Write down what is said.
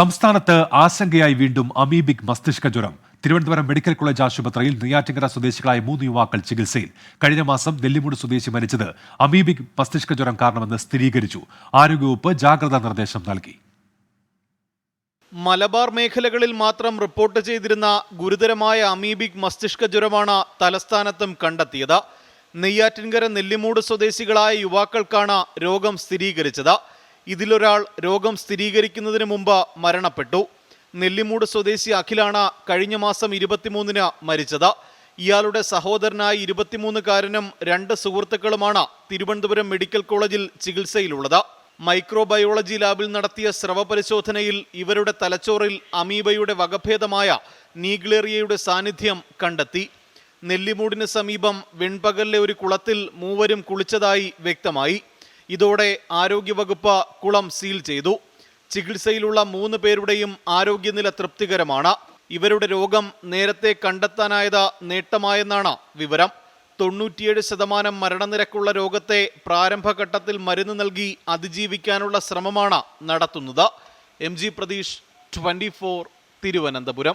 സംസ്ഥാനത്ത് ആശങ്കയായി വീണ്ടും അമീബിക് മസ്തിഷ്ക ജ്വരം. തിരുവനന്തപുരം മെഡിക്കൽ കോളേജ് ആശുപത്രിയിൽ നെയ്യാറ്റിങ്കര സ്വദേശികളായ മൂന്ന് യുവാക്കൾ ചികിത്സയിൽ. കഴിഞ്ഞ മാസം ഡെല്ലിമൂട് സ്വദേശി മരിച്ചത് അമീബിക് മസ്തിഷ്ക ജ്വരം കാരണമെന്ന് സ്ഥിരീകരിച്ചു. ആരോഗ്യവകുപ്പ് ജാഗ്രതാ നിർദ്ദേശം നൽകി. മലബാർ മേഖലകളിൽ മാത്രം റിപ്പോർട്ട് ചെയ്തിരുന്ന ഗുരുതരമായ അമീബിക് മസ്തിഷ്ക ജ്വരമാണ് തലസ്ഥാനത്തും കണ്ടെത്തിയത്. നെയ്യാറ്റിൻകര നെല്ലിമൂട് സ്വദേശികളായ യുവാക്കൾക്കാണ് രോഗം സ്ഥിരീകരിച്ചത്. ഇതിലൊരാൾ രോഗം സ്ഥിരീകരിക്കുന്നതിന് മുമ്പ് മരണപ്പെട്ടു. നെല്ലിമൂട് സ്വദേശി അഖിലാണ് കഴിഞ്ഞ മാസം ഇരുപത്തിമൂന്നിന് മരിച്ചത്. ഇയാളുടെ സഹോദരനായ ഇരുപത്തിമൂന്നുകാരനും രണ്ട് സുഹൃത്തുക്കളുമാണ് തിരുവനന്തപുരം മെഡിക്കൽ കോളേജിൽ ചികിത്സയിലുള്ളത്. മൈക്രോബയോളജി ലാബിൽ നടത്തിയ സ്രവ പരിശോധനയിൽ ഇവരുടെ തലച്ചോറിൽ അമീബയുടെ വകഭേദമായ നീഗ്ലേറിയയുടെ സാന്നിധ്യം കണ്ടെത്തി. നെല്ലിമൂടിന് സമീപം വെൺപകലിലെ ഒരു കുളത്തിൽ മൂവരും കുളിച്ചതായി വ്യക്തമായി. ഇതോടെ ആരോഗ്യവകുപ്പ് കുളം സീൽ ചെയ്തു. ചികിത്സയിലുള്ള മൂന്ന് പേരുടെയും ആരോഗ്യനില തൃപ്തികരമാണ്. ഇവരുടെ രോഗം നേരത്തെ കണ്ടെത്താനായത് നേട്ടമായെന്നാണ് വിവരം. തൊണ്ണൂറ്റിയേഴ് ശതമാനം മരണനിരക്കുള്ള രോഗത്തെ പ്രാരംഭഘട്ടത്തിൽ മരുന്ന് നൽകി അതിജീവിക്കാനുള്ള ശ്രമമാണ് നടത്തുന്നത്. M G Pratheesh twenty Thiruvananthapuram.